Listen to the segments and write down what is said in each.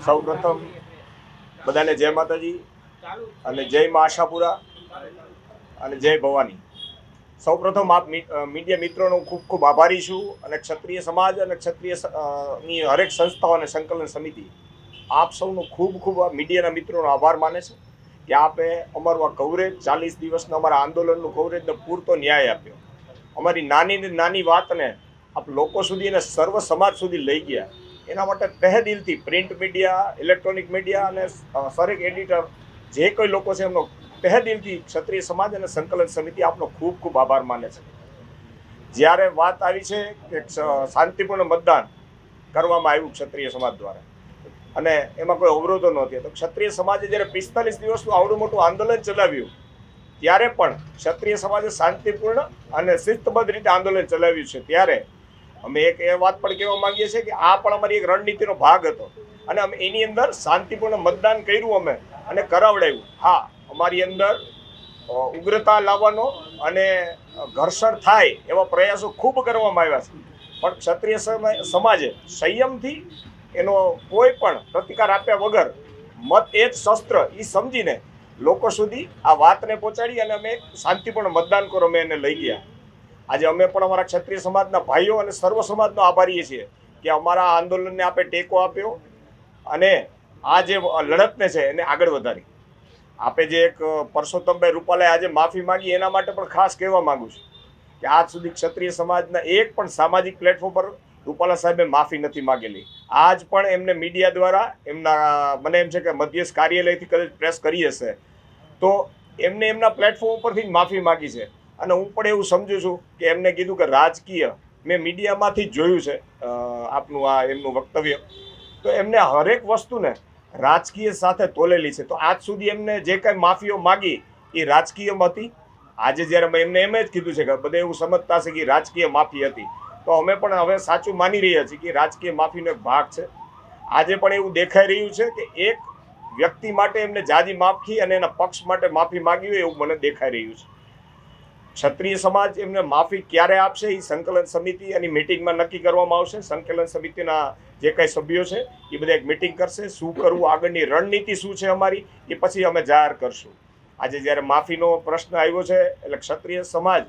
સૌ પ્રથમ બધાને જય માતાજી અને જય મા આશાપુરા અને જય ભવાની. સૌ પ્રથમ આપ મીડિયા મિત્રોનો ખૂબ ખૂબ આભારી છું અને ક્ષત્રિય સમાજ અને ક્ષત્રિયની હરેક સંસ્થાઓ અને સંકલન સમિતિ આપ સૌનો ખૂબ ખૂબ મીડિયાના મિત્રોનો આભાર માને છે કે આપે અમારું આ કવરેજ ચાલીસ દિવસના અમારા આંદોલનનું કવરેજને પૂરતો ન્યાય આપ્યો. અમારી નાની નાની વાતને આપ લોકો સુધી અને સર્વ સમાજ સુધી લઈ ગયા. એના માટે તહે દિલથી પ્રિન્ટ મીડિયા ઇલેક્ટ્રોનિક મીડિયા અને સરેક એડિટર જે કોઈ લોકો છે એમનો તહે દિલથી, ક્ષત્રિય સમાજ અને સંકલન સમિતિ આપનો ખૂબ ખૂબ આભાર માને છે. જ્યારે વાત આવી છે કે શાંતિપૂર્ણ મતદાન કરવામાં આવ્યું ક્ષત્રિય સમાજ દ્વારા, અને એમાં કોઈ અવરોધો નહોતી તો ક્ષત્રિય સમાજે જ્યારે પિસ્તાલીસ દિવસનું આવડું મોટું આંદોલન ચલાવ્યું, ત્યારે પણ ક્ષત્રિય સમાજે શાંતિપૂર્ણ અને શિસ્તબદ્ધ રીતે આંદોલન ચલાવ્યું છે. ત્યારે અમે એક એ વાત પણ કહેવા માંગીએ છીએ કે આ પણ અમારી એક રણનીતિનો ભાગ હતો. અને અમે એની અંદર શાંતિપૂર્ણ મતદાન કર્યું અમે અને કરાવડાવ્યું. હા, અમારી અંદર ઉગ્રતા લાવવાનો અને ઘર્ષણ થાય એવા પ્રયાસો ખૂબ કરવામાં આવ્યા છે. પણ ક્ષત્રિય સમા- સમાજે સંયમથી એનો કોઈ પણ પ્રતિકાર આપ્યા વગર મત એ જ શસ્ત્ર એ સમજીને લોકો સુધી આ વાતને પહોંચાડી અને અમે શાંતિપૂર્ણ મતદાન કરો અમે એને લઈ ગયા. આજે અમે પણ અમારા ક્ષત્રિય સમાજના ભાઈઓ અને સર્વ સમાજનો આભારીએ છીએ કે અમારા આંદોલનને આપે ટેકો આપ્યો અને આ જે લડતને છે એને આગળ વધારી. આપે જે એક પરસોત્તમભાઈ રૂપાલાએ આજે માફી માંગી, એના માટે પણ ખાસ કહેવા માંગુ છું કે આજ સુધી ક્ષત્રિય સમાજના એક પણ સામાજિક પ્લેટફોર્મ પર રૂપાલા સાહેબે માફી નથી માગેલી. આજ પણ એમને મીડિયા દ્વારા, એમના, મને એમ છે કે મધ્યસ્થ કાર્યાલયથી કદાચ પ્રેસ કરી હશે. તો એમને એમના પ્લેટફોર્મ ઉપરથી જ માફી માગી છે. અને હું પણ એવું સમજુ છું કે એમને કીધું કે રાજકીય મેં મીડિયામાંથી જોયું છે આપનું આ એમનું વક્તવ્ય. તો એમને હરેક વસ્તુને રાજકીય સાથે તોલેલી છે. તો આજ સુધી એમને જે કાંઈ માફીઓ માગી એ રાજકીયમાં હતી આજે જ્યારે મેં એમને એમ જ કીધું છે કે બધે એવું સમજતા છે કે રાજકીય માફી હતી. તો અમે પણ હવે સાચું માની રહ્યા છીએ કે રાજકીય માફીનો એક ભાગ છે. આજે પણ એવું દેખાઈ રહ્યું છે કે એક વ્યક્તિ માટે એમને જાજી માફી અને એના પક્ષ માટે માફી માગી હોય એવું મને દેખાઈ રહ્યું છે. ક્ષત્રિય સમાજ એમને માફી ક્યારે આપશે? એ સંકલન સમિતિ એની મિટિંગમાં નક્કી કરવામાં આવશે. સંકલન સમિતિના જે કાંઈ સભ્યો છે એ બધા એક મિટિંગ કરશે. શું કરવું? આગળની રણનીતિ શું છે અમારી? એ પછી અમે જાહેર કરશું. આજે જ્યારે માફીનો પ્રશ્ન આવ્યો છે, એટલે ક્ષત્રિય સમાજ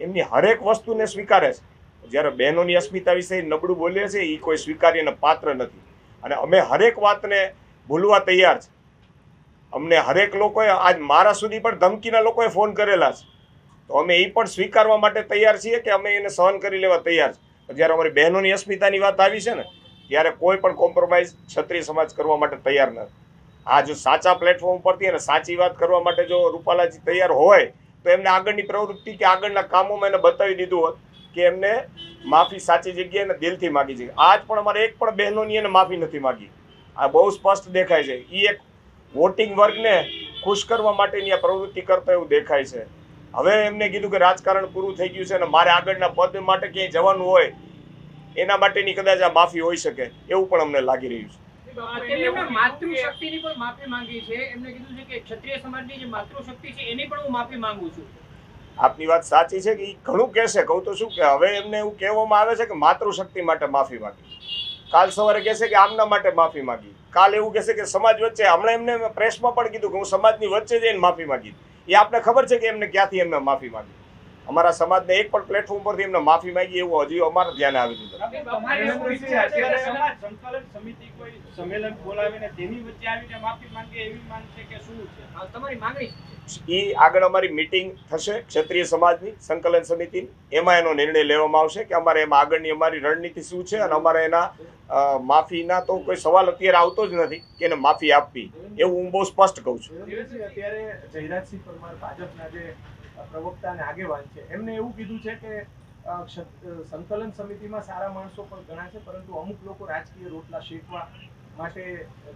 એમની હરેક વસ્તુને સ્વીકારે છે. જ્યારે બહેનોની અસ્મિતા વિશે નબળું બોલે છે એ કોઈ સ્વીકાર્યને પાત્ર નથી. અને અમે હરેક વાતને ભૂલવા તૈયાર છે. અમને હરેક લોકોએ આજ મારા સુધી પણ ધમકીના લોકોએ ફોન કરેલા છે. તો અમે એ પણ સ્વીકારવા માટે તૈયાર છીએ કે અમે એને સહન કરી લેવા તૈયાર છે. જ્યારે અમારી બહેનોની અસ્મિતાની વાત આવી છે ને, ત્યારે કોઈ પણ કોમ્પ્રોમાઇઝ ક્ષત્રિય સમાજ કરવા માટે તૈયાર નથી. આ જો સાચા પ્લેટફોર્મ પરથી અને સાચી વાત કરવા માટે જો રૂપાલાજી તૈયાર હોય, તો એમને આગળની પ્રવૃત્તિ કે આગળના કામોમાં એને બતાવી દીધું હોત કે એમને માફી સાચી જગ્યાએ દિલથી માગી છે. આજ પણ અમારે એક પણ બહેનોની એને માફી નથી માગી. આ બહુ સ્પષ્ટ દેખાય છે. એ એક વોટિંગ વર્ગને ખુશ કરવા માટેની આ પ્રવૃત્તિ કરતા એવું દેખાય છે. હવે એમને કીધું કે રાજકારણ પૂરું થઈ ગયું છે અને મારે આગળના પદ માટે ક્યાંય જવાનું હોય એના માટેની કદાચ આ માફી હોઈ શકે એવું પણ અમને લાગી રહ્યું છે. માતૃશક્તિની પણ માફી માંગી છે. એમને કીધું છે કે ક્ષત્રિય સમાજની જે માતૃશક્તિ છે એની પણ હું માફી માંગુ છું. આપની વાત સાચી છે કે એ ઘણું કહેશે. કહું તો શું કે હવે એમને એવું કહેવામાં આવે છે કે માતૃશક્તિ માટે માફી માંગી. કાલ સવારે કહેશે કે આમના માટે માફી માંગી. કાલ એવું કહેશે કે સમાજ વચ્ચે, હમણાં એમને પ્રેસમાં પણ કીધું કે હું સમાજની વચ્ચે જઈને માફી માંગી એ આપણે ખબર છે કે એમને ક્યાંથી એમને માફી માંગી? અમારા સમાજને એક પણ પ્લેટફોર્મ પરથી એમને માફી માંગી એવું હજી અમારા ધ્યાને આવ્યું દીધું તમારી એવું ઈચ્છા છે? અત્યારે સમાજ સંકલન સમિતિ કોઈ સંમેલન બોલાવીને તેની વચ્ચે આવીને માફી માંગે એવી માંગ છે કે શું છે? આ તમારી માંગણી એ આગળ અમારી મિટિંગ થશે ક્ષત્રિય સમાજની સંકલન સમિતિની. એમાં એનો નિર્ણય લેવામાં આવશે કે અમારે એમાં આગળની અમારી રણનીતિ શું છે અને અમારે એના માફીના તો કોઈ સવાલ અત્યારે આવતો જ નથી કે એને માફી આપવી. એવું હું બહુ સ્પષ્ટ કહું છું. અત્યારે જયરાજસિંહ પરમાર ભાજપના જે પ્રવક્તા અને આગેવાન છે. એમને એવું કીધું છે કે સંકલન સમિતિમાં સારા માણસો પણ ઘણા છે, પરંતુ અમુક લોકો રાજકીય રોટલા શેકવા માટે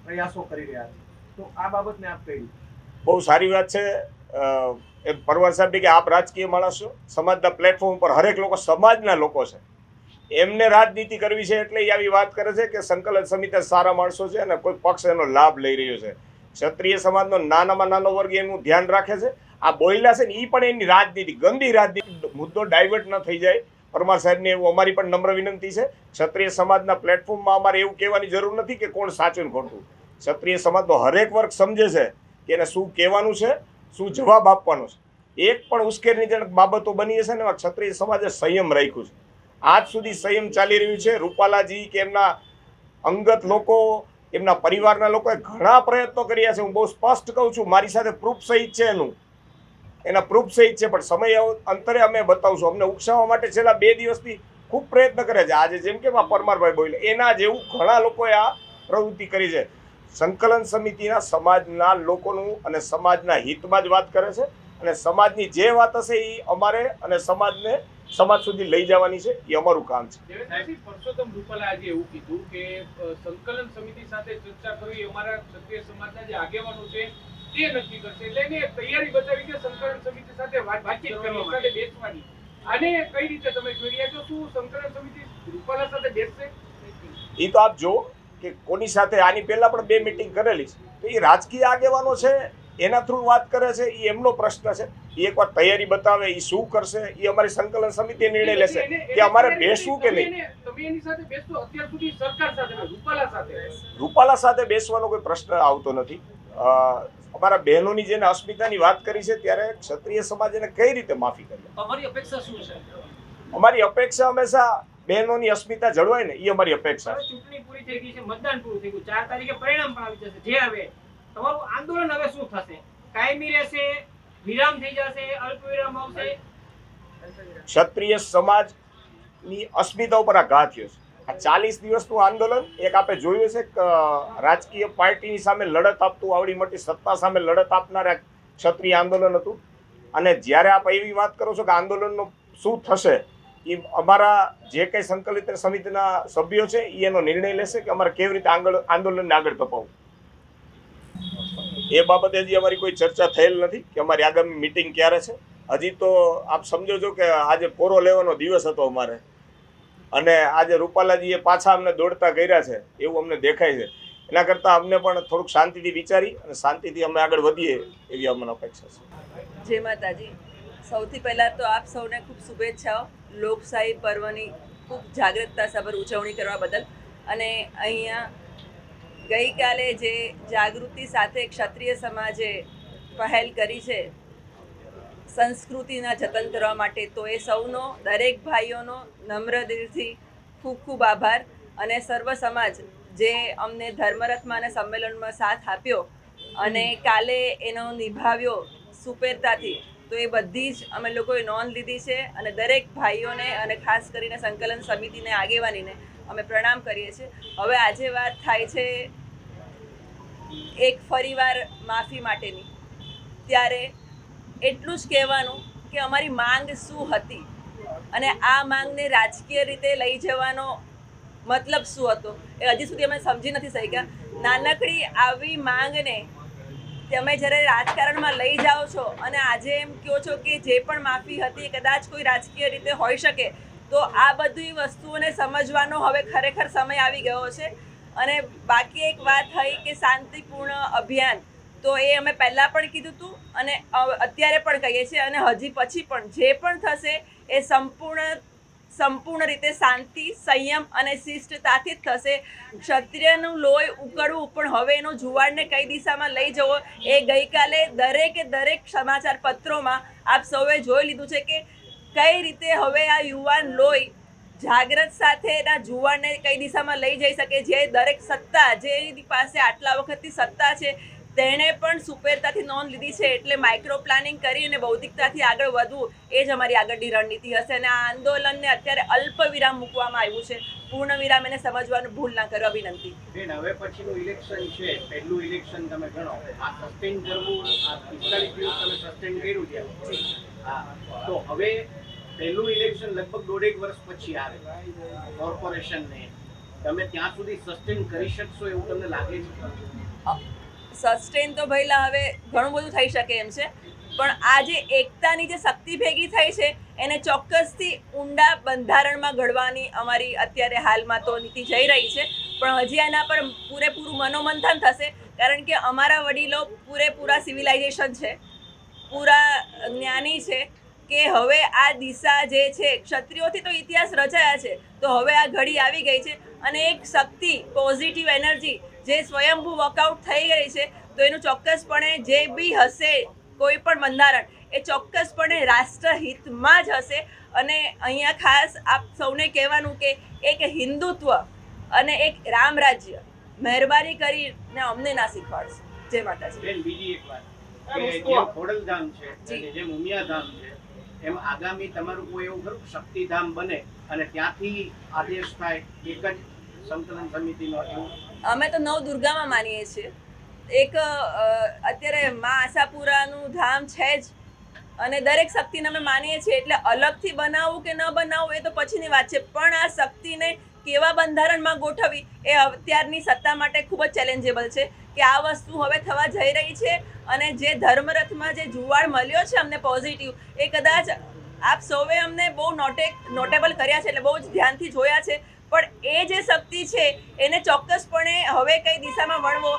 પ્રયાસો કરી રહ્યા છે. તો આ બાબતને આપ કહી બહુ સારી વાત છે. એમ પરવાર સાહેબ કે આપ રાજકીય માણસો સમાજના પ્લેટફોર્મ પર હરેક લોકો સમાજના લોકો છે. એમને રાજનીતિ કરવી છે એટલે એ આવી વાત કરે છે કે સંકલન સમિતિ સારા માણસો છે અને કોઈ પક્ષ એનો લાભ લઈ રહ્યો છે. ક્ષત્રિય સમાજનો નાનામાં નાનો વર્ગ એનું ધ્યાન રાખે છે. આ બોયલા છે ને એ પણ એની રાજનીતિ, ગંદી રાજનીતિ. મુદ્દો ડાયવર્ટ ન થઈ જાય. પરમાર સાહેબને એવું અમારી પણ નમ્ર વિનંતી છે. ક્ષત્રિય સમાજના પ્લેટફોર્મમાં અમારે એવું કહેવાની જરૂર નથી કે કોણ સાચું ને ખોટું. ક્ષત્રિય સમાજનો હરેક વર્ગ સમજે છે કે એને શું કહેવાનું છે, શું જવાબ આપવાનો છે. એક પણ ઉશ્કેરણીજનક બાબતો બની હશે ને એમાં ક્ષત્રિય સમાજે સંયમ રાખ્યું છે. આજ સુધી સંયમ ચાલી રહ્યું છે. રૂપાલાજી કે એમના અંગત લોકો, એમના પરિવારના લોકોએ ઘણા પ્રયત્નો કર્યા છે. હું બહુ સ્પષ્ટ કહું છું, મારી સાથે પ્રૂફ સહિત છે એનું. એના પ્રૂફ સહિત છે, પણ સમય અંતરે અમે બતાવશું. અમને ઉકસાવવા માટે છેલ્લા બે દિવસથી ખૂબ પ્રયત્ન કરે છે. આજે જેમ કે પરમારભાઈ બોલે એના જેવું ઘણા લોકોએ આ પ્રવૃત્તિ કરી છે. સંકલન સમિતિના સમાજના લોકોનું અને સમાજના હિતમાં જ વાત કરે છે અને સમાજની જે વાત હશે એ અમારે અને સમાજને સમાજ સુધી લઈ જવાની છે એ અમારું કામ છે. પરસોત્તમ રૂપાલા આજે એવું કીધું કે સંકલન સમિતિ સાથે ચર્ચા કરવી અમારા ક્ષત્રિય સમાજના જે આગેવાનો છે તે નક્કી કરશે એટલે એને તૈયારી બતાવી કે સંકલન સમિતિ સાથે વાતચીત કરવા સાથે બેસવાની. અને કઈ રીતે તમે જોઈ રહ્યા છો શું સંકલન સમિતિ રૂપાલા સાથે બેસશે? એ તો આપ જો કે કોની સાથે આની પહેલા પણ બે મિટિંગ કરેલી છે. તો એ રાજકીય આગેવાનો છે એના થ્રુ વાત કરે છે એ એમનો પ્રશ્ન છે. એ એકવાર તૈયારી બતાવે એ શું કરશે એ અમારી સંકલન સમિતિ નિર્ણય લેશે કે અમારે બેસવું કે નહીં? એને- તમે એની સાથે બેસશો અત્યાર સુધી સરકાર સાથે નહીં, રૂપાલા સાથે બેસવાનો કોઈ પ્રશ્ન આવતો નથી. અમારા બહેનોની જેને અસ્મિતાની વાત કરી છે ત્યારે ક્ષત્રિય સમાજ એને કઈ રીતે માફી કરી અમારી અપેક્ષા શું છે? અમારી અપેક્ષા હંમેશા બહેનોની અસ્મિતા જળવાય ને એ અમારી અપેક્ષા ચૂંટણી પૂરી થઈ ગઈ છે મતદાન પૂરું થઈ ગયું. ચાર તારીખે પરિણામ પણ આવી જશે. જે હવે તમારું આંદોલન હવે શું થશે? કાયમી રહેશે વિરામ થઈ જશે અલ્પ વિરામ આવશે? ક્ષત્રિય સમાજની અસ્મિતા ઉપર આ ઘા થયો છે. આ ચાલીસ દિવસનું આંદોલન એક આપણે જોયું છે રાજકીય પાર્ટીની સામે લડત આપતું, આવડી મોટી સત્તા સામે લડત આપનાર ક્ષત્રિય આંદોલન હતું. અને જ્યારે આપ એવી વાત કરો છો કે આંદોલનનો શું થશે એ અમારા જે કંઈ સંકલિત સમિતિના સભ્યો છે એ એનો નિર્ણય લેશે કે અમારે કેવી રીતે આંદોલનને આગળ ધપાવવું. એ બાબતે હજી અમારી કોઈ ચર્ચા થયેલ નથી કે અમારી આગામી મિટિંગ ક્યારે છે. હજી તો આપ સમજો છો કે આજે પોરો લેવાનો દિવસ હતો અમારે. અને આજે રૂપાલાજીએ પાછા અમને દોડતા કર્યા છે, એવું અમને દેખાય છે. એના કરતાં અમને પણ થોડુંક શાંતિથી વિચારી અને શાંતિથી અમે આગળ વધીએ એવી અમને અપેક્ષા છે. જય માતાજી. સૌથી પહેલાં તો આપ સૌને ખૂબ શુભેચ્છાઓ. લોકશાહી પર્વની ખૂબ જાગૃતતા સભર ઉજવણી કરવા બદલ. અને અહીંયા ગઈકાલે જે જાગૃતિ સાથે ક્ષત્રિય સમાજે પહેલ કરી છે સંસ્કૃતિના જતન કરવા માટે તો એ સૌનો, દરેક ભાઈઓનો નમ્ર દિલથી ખૂબ ખૂબ આભાર અને સર્વ સમાજ જે અમને ધર્મરથમાં સંમેલનમાં સાથ આપ્યો અને કાલે એનો નિભાવ્યો સુપેરતાથી, તો એ બધી જ અમે લોકોએ નોંધ લીધી છે અને દરેક ભાઈઓને અને ખાસ કરીને સંકલન સમિતિને આગેવાનીને અમે પ્રણામ કરીએ છીએ. હવે આજે વાત થાય છે એક ફરીવાર માફી માટેની. ત્યારે એટલું જ કહેવાનું કે અમારી માંગ શું હતી અને આ માંગને રાજકીય રીતે લઈ જવાનો મતલબ શું હતો એ હજી સુધી અમે સમજી નથી શક્યા. નાનકડી આવી માંગને તમે જ્યારે રાજકારણમાં લઈ જાઓ છો અને આજે એમ કહો છો કે જે પણ માફી હતી કદાચ કોઈ રાજકીય રીતે હોઈ શકે, તો આ બધી વસ્તુઓને સમજવાનો હવે ખરેખર સમય આવી ગયો છે. અને બાકી એક વાત થઈ કે શાંતિપૂર્ણ અભિયાન. તો એ અમે પહેલાં પણ કીધું હતું અને અત્યારે પણ કહીએ છીએ અને હજી પછી પણ જે પણ થશે એ સંપૂર્ણ સંપૂર્ણ રીતે શાંતિ, સંયમ અને શિષ્ટતાથી જ થશે. ક્ષત્રિયનું લોહી ઉકળવું પણ હવે એનો જુવાળને કઈ દિશામાં લઈ જવો એ ગઈકાલે દરેકે દરેક સમાચાર પત્રોમાં આપ સૌએ જોઈ લીધું છે કે કઈ રીતે હવે આ યુવાન લોહી જાગ્રત સાથે એના જુવાળને કઈ દિશામાં લઈ જઈ શકે, જે દરેક સત્તા જેની પાસે આટલા વખતથી સત્તા છે તેણે પણ સુપેરતાથી નોંધ લીધી છે એટલે માઇક્રો પ્લાનિંગ કરી અને બૌદ્ધિકતાથી આગળ વધવું એ જ અમારી આગળની રણનીતિ હશે અને આ આંદોલનને અત્યારે અલ્પ વિરામ મૂકવામાં આવ્યું છે. પૂર્ણ વિરામ એને સમજવાનું ભૂલ ના કરવા વિનંતી બેન હવે પછીનું ઇલેક્શન છે. પહેલું ઇલેક્શન તમે ગણો. આ સસ્ટેન કરવું આ પિસ્તાલીસ દિવસ તમે સસ્ટેન કર્યું છે. તો હવે પહેલું ઇલેક્શન લગભગ દોઢેક વર્ષ પછી આવે. કોર્પોરેશનને તમે ત્યાં સુધી સસ્ટેન કરી શકશો એવું તમને લાગે છે? સસ્ટેન તો ભઈલા હવે ઘણું બધું થઈ શકે એમ છે. પણ આ જે એકતાની જે શક્તિ ભેગી થઈ છે, એને ચોક્કસથી ઊંડા બંધારણમાં ઘડવાની અમારી અત્યારે હાલમાં તો નીતિ જઈ રહી છે. પણ હજી એના પર પૂરેપૂરું મનોમંથન થશે, કારણ કે અમારા વડીલો પૂરેપૂરા સિવિલાઇઝેશન છે, પૂરા જ્ઞાની છે કે હવે આ દિશા જે છે, ક્ષત્રિયોથી તો ઇતિહાસ રચાયા છે, તો હવે આ ઘડી આવી ગઈ છે. અને એક શક્તિ પોઝિટિવ એનર્જી જે સ્વયંભૂ વર્કઆઉટ થઈ ગઈ છે તો એનું ચોક્કસપણે જે બી હશે કોઈ પણ બંધારણ એ ચોક્કસપણે રાષ્ટ્રહિતમાં જ હશે. અને અહીંયા ખાસ આપ સૌને કહેવાનું કે એક હિન્દુત્વ અને એક રામ રાજ્ય મહેરબાની કરીને અમને ના શીખવાડશે. જય માતાજી. બીજી એક વાત. ખોડલધામ છે જી. જેમ છે એમ આગામી તમારું કોઈ એવું ખરું શક્તિધામ બને અને ત્યાંથી આદેશ થાય એક જ સંકલન સમિતિનો એવું અમે તો નવ દુર્ગામાં માનીએ છીએ. એક અત્યારે મા આશાપુરાનું ધામ છે જ. અને દરેક શક્તિને અમે માનીએ છીએ, એટલે અલગથી બનાવવું કે ન બનાવવું એ તો પછીની વાત છે. પણ આ શક્તિને કેવા બંધારણમાં ગોઠવવી એ અત્યારની સત્તા માટે ખૂબ જ ચેલેન્જેબલ છે કે આ વસ્તુ હવે થવા જઈ રહી છે અને જે ધર્મરથમાં જે જુવાળ મળ્યો છે અમને પોઝિટિવ એ કદાચ આપ સૌએ અમને બહુ નોટે નોટેબલ કર્યા છે, એટલે બહુ જ ધ્યાનથી જોયા છે. પણ એ જે શક્તિ છે, એને ચોક્કસપણે હવે કઈ દિશામાં વળવો,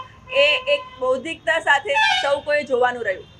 એ એક બૌદ્ધિકતા સાથે સૌ કોઈ જોવાનું રહ્યું.